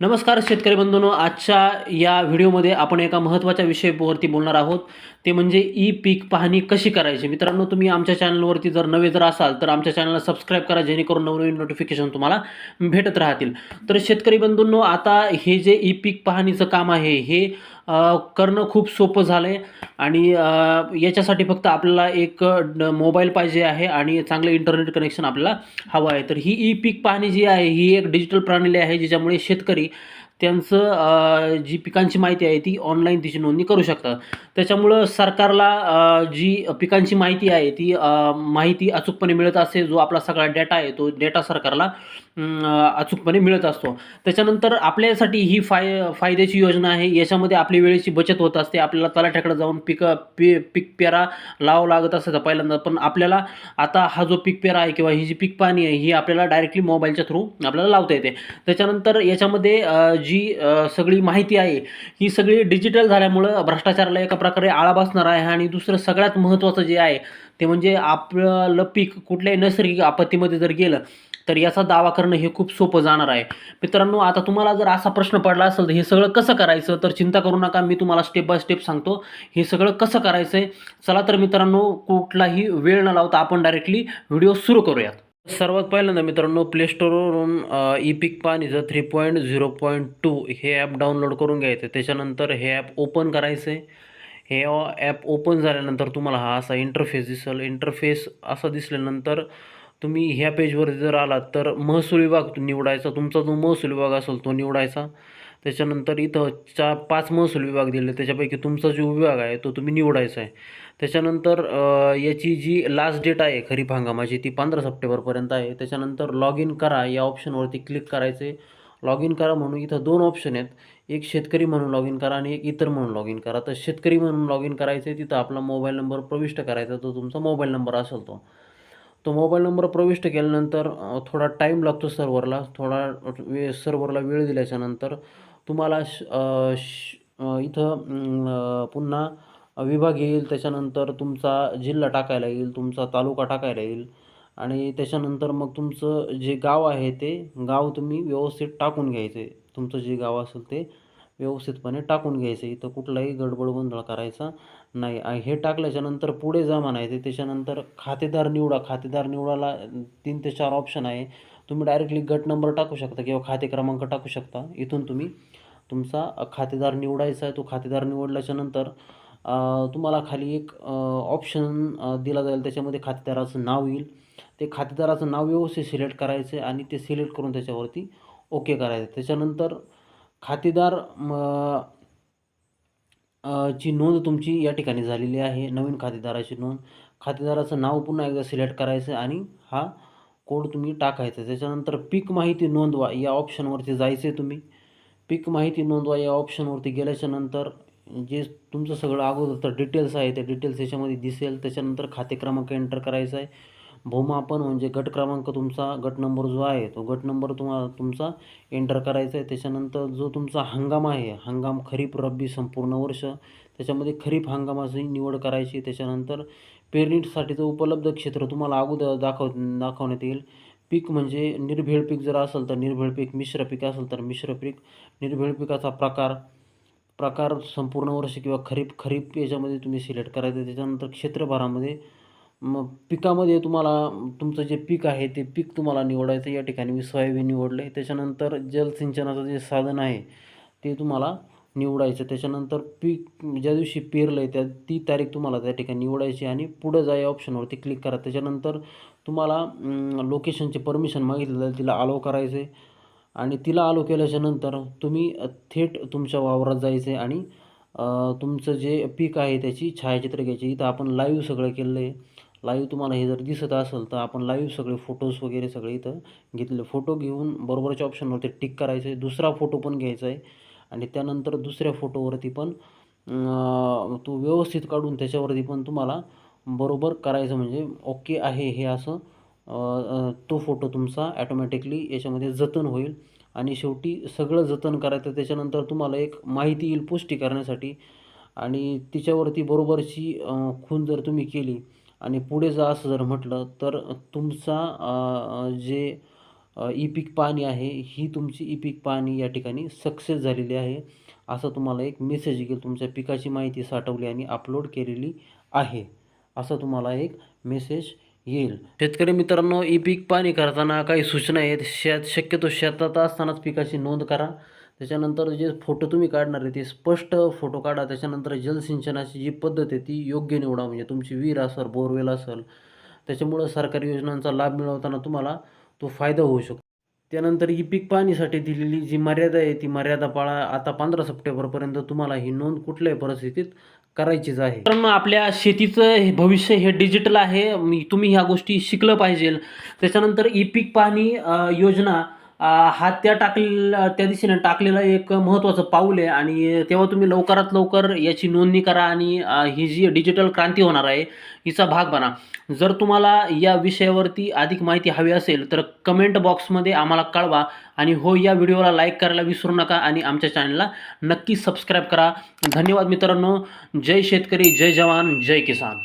नमस्कार शेतकरी बंधूंनो आजच्या या व्हिडिओमध्ये आपण एका महत्त्वाच्या विषयावरती बोलणार आहोत. ते म्हणजे ई पीक पाहणी कशी करायची? मित्रांनो तुम्ही आमच्या चॅनलवरती जर नवे जर असाल तर आमच्या चॅनलला सबस्क्राईब करा जेणेकरून नवनवीन नोटिफिकेशन तुम्हाला भेटत राहतील. तर शेतकरी बंधूंनो आता हे जे ई पीक पाहणीचं काम आहे हे करणं खूप सोपं झालं आहे आणि याच्यासाठी फक्त आपल्याला एक मोबाईल पाहिजे आहे आणि चांगलं इंटरनेट कनेक्शन आपल्याला हवं आहे. तर ही ई पीक पाहणी जी आहे ही एक डिजिटल प्रणाली आहे ज्याच्यामुळे शेतकरी त्यांचं जी पिकांची माहिती आहे ती ऑनलाईन तिची नोंदणी करू शकतात. त्याच्यामुळं सरकारला जी पिकांची माहिती आहे ती माहिती अचूकपणे मिळत असते जो आपला सगळा डेटा आहे तो डेटा सरकारला अचूकपणे मिळत असतो. त्याच्यानंतर आपल्यासाठी ही फाय फायद्याची योजना आहे. याच्यामध्ये आपली वेळेची बचत होत असते. आपल्याला तलाठ्याकडे जाऊन पिक पी पीक पेरा लावावं लागत असतं पहिल्यांदा. पण आपल्याला आता हा जो पीक पेरा आहे किंवा ही जी पीक पाणी आहे ही आपल्याला डायरेक्टली मोबाईलच्या थ्रू आपल्याला लावता येते. त्याच्यानंतर याच्यामध्ये जी जी सगळी माहिती आहे ही सगळी डिजिटल झाल्यामुळं भ्रष्टाचाराला एका प्रकारे आळा बसणार आहे आणि दुसरं सगळ्यात महत्त्वाचं जे आहे ते म्हणजे आपलं पीक कुठल्याही नैसर्गिक आपत्तीमध्ये जर गेलं तर याचा दावा करणं हे खूप सोपं जाणार आहे. मित्रांनो आता तुम्हाला जर असा प्रश्न पडला असेल तर हे सगळं कसं करायचं? तर चिंता करू नका मी तुम्हाला स्टेप बाय स्टेप सांगतो हे सगळं कसं करायचं आहे चला तर मित्रांनो कुठलाही वेळ न लावता आपण डायरेक्टली व्हिडिओ सुरू करूयात. सर्वात पहिल्यांदा मित्रांनो प्ले स्टोरवरून ई पिक पाणीचं three point zero point two हे ॲप डाउनलोड करून घ्यायचं. त्याच्यानंतर हे ॲप ओपन करायचं आहे हे ॲप ओपन झाल्यानंतर तुम्हाला हा असा इंटरफेस दिसेल. इंटरफेस असा दिसल्यानंतर तुम्ही ह्या पेजवर जर आलात तर महसूल विभाग निवडायचा. तुमचा जो महसूल विभाग असेल तो निवडायचा. त्याच्यानंतर इथं चा पाच महसूल विभाग दिले. त्याच्यापैकी तुमचा जो विभाग आहे तो तुम्ही निवडायचा आहे. त्याच्यानंतर याची जी लास्ट डेट आहे खरीप हंगामाची ती पंधरा सप्टेंबरपर्यंत आहे. त्याच्यानंतर लॉग इन करा या ऑप्शनवरती क्लिक करायचे. लॉग इन करा म्हणून इथं दोन ऑप्शन आहेत. एक शेतकरी म्हणून लॉग इन करा आणि एक इतर म्हणून लॉग इन करा. तर शेतकरी म्हणून लॉग इन करायचं आहे तिथं आपला मोबाईल नंबर प्रविष्ट करायचा तो तुमचा मोबाईल नंबर असेल तो. तो मोबाईल नंबर प्रविष्ट केल्यानंतर थोडा टाईम लागतो सर्व्हरला थोडा वे सर्व्हरला वेळ दिल्याच्यानंतर तुम्हाला श श इथं पुन्हा विभाग येईल त्याच्यानंतर तुमचा जिल्हा टाकायला येईल तुमचा तालुका टाकायला येईल आणि त्याच्यानंतर मग तुमचं जे गाव आहे ते गाव तुम्ही व्यवस्थित टाकून घ्यायचे. तुमचं जे गाव असेल ते व्यवस्थितपणे टाकून घ्यायचं. इथं कुठलाही गडबड गोंधळ करायचा नाही. हे टाकल्याच्यानंतर पुढे जा म्हणायचे. त्याच्यानंतर खातेदार निवडा. खातेदार निवडायला तीन ते चार ऑप्शन आहे. तुम्ही डायरेक्टली गट नंबर टाकू शकता किंवा खाते क्रमांक टाकू शकता. इथून तुम्ही तुमचा खातेदार निवडायचा आहे तो खातेदार निवडल्याच्यानंतर तुम्हाला खाली एक ऑप्शन दिला जाईल. त्याच्यामध्ये खातेदाराचं नाव येईल. ते खातेदाराचं नाव व्यवस्थित सिलेक्ट करायचं आहे आणि ते सिलेक्ट करून त्याच्यावरती ओके करायचं त्याच्यानंतर खातेदार ची नोंद तुमची या ठिकाणी झालेली आहे. नवीन खातेदाराची नोंद. खातेदाराचं नाव पुन्हा एकदा सिलेक्ट करायचं आणि हा कोड तुम्ही टाकायचा त्याच्यानंतर पीक माहिती नोंदवा. या ऑप्शनवरती जायचं आहे तुम्ही. पीक माहिती नोंदवा या ऑप्शनवरती गेल्याच्यानंतर जे तुमचं सगळं अगोदर डिटेल्स आहे ते डिटेल्स याच्यामध्ये दिसेल. त्याच्यानंतर खाते क्रमांक एंटर करायचा आहे. भूमापन म्हणजे गट क्रमांक तुमचा गट नंबर जो आहे तो गट नंबर तुम्हाला तुमचा एंटर करायचा आहे. त्याच्यानंतर जो तुमचा हंगाम आहे हंगाम खरीप रब्बी संपूर्ण वर्ष त्याच्यामध्ये खरीप हंगामाची निवड करायची. त्याच्यानंतर पेरणीसाठीचं उपलब्ध क्षेत्र तुम्हाला अगोदर दाखव दाखवण्यात येईल. पीक म्हणजे निर्भेळ पीक जर असेल तर निर्भेळ पीक मिश्र पीक असेल तर मिश्र पीक. निर्भेळ पिकाचा प्रकार प्रकार संपूर्ण वर्ष किंवा खरीप खरीप याच्यामध्ये तुम्ही सिलेक्ट करायचं त्याच्यानंतर क्षेत्रभरामध्ये मग पिकामध्ये तुम्हाला तुमचं जे पीक आहे ते पीक तुम्हाला निवडायचं या ठिकाणी मी सोयाबीन निवडलं आहे त्याच्यानंतर जलसिंचनाचं जे साधन आहे ते तुम्हाला निवडायचं. त्याच्यानंतर पीक ज्या दिवशी पेरलं आहे त्या ती तारीख तुम्हाला त्या ठिकाणी निवडायची आणि पुढं जा या ऑप्शनवरती क्लिक करा. त्याच्यानंतर तुम्हाला लोकेशनचे परमिशन मागितलं जाईल तिला अलाव करायचं आहे आणि तिला आलो केल्याच्यानंतर तुम्ही थेट तुमच्या वावरात जायचं आहे आणि तुमचं जे पीक आहे त्याची छायाचित्र घ्यायची. इथं आपण लाईव्ह सगळं केलं आहे लाईव्ह तुम्हाला हे जर दिसत असेल तर आपण लाईव्ह सगळे फोटोज वगैरे सगळे इथं घेतले. फोटो घेऊन बरोबरच्या ऑप्शनवरती टिक करायचं आहे दुसरा फोटो पण घ्यायचा आहे आणि त्यानंतर दुसऱ्या फोटोवरती पण तो व्यवस्थित काढून त्याच्यावरती पण तुम्हाला बरोबर करायचं म्हणजे ओके आहे हे असं तो फोटो तुमचा ॲटोमॅटिकली याच्यामध्ये जतन होईल. आणि शेवटी सगळं जतन करायचं त्याच्यानंतर तुम्हाला एक माहिती येईल पुष्टी करण्यासाठी. आणि तिच्यावरती बरोबरची खून जर तुम्ही केली आणि पुढे जा असं जर म्हटलं तर तुमचा जे ई पीक पाणी आहे ही तुमची ई पीक पाहणी या ठिकाणी सक्सेस झालेली आहे असं तुम्हाला एक मेसेज येईल तुमच्या पिकाची माहिती साठवली आणि अपलोड केलेली आहे असं तुम्हाला एक मेसेज येईल. शेतकरी मित्रांनो ई पीक पाणी करताना काही सूचना आहेत शेत शक्यतो शेतात असतानाच पिकाची नोंद करा त्याच्यानंतर जे फोटो तुम्ही काढणार आहे ते स्पष्ट फोटो काढा त्याच्यानंतर जलसिंचनाची जी पद्धत आहे ती योग्य निवडा म्हणजे तुमची विहीर असेल बोरवेल असेल त्याच्यामुळं सरकारी योजनांचा लाभ मिळवताना तुम्हाला तो फायदा होऊ शकतो. त्यानंतर ही पीक पाहणीसाठी दिलेली जी मर्यादा आहे ती मर्यादा पाळा आता पंधरा सप्टेंबरपर्यंत तुम्हाला ही नोंद कुठल्याही परिस्थितीत करायचीच आहे. कारण आपल्या शेतीचं हे भविष्य हे डिजिटल आहे मी तुम्ही ह्या गोष्टी शिकलं पाहिजे त्याच्यानंतर ई पीक पाहणी योजना हा त्या टाकलेला त्या दिशेने टाकलेला एक महत्त्वाचं पाऊल आहे आणि तेव्हा तुम्ही लवकरात लवकर याची नोंदणी करा आणि ही जी डिजिटल क्रांती होणार आहे हिचा भाग बना. जर तुम्हाला या विषयावरती अधिक माहिती हवी असेल तर कमेंट बॉक्समध्ये आम्हाला कळवा आणि हो या व्हिडिओला लाईक करायला विसरू नका आणि आमच्या चॅनलला नक्की सबस्क्राईब करा. धन्यवाद मित्रांनो. जय शेतकरी जय जवान जय किसान.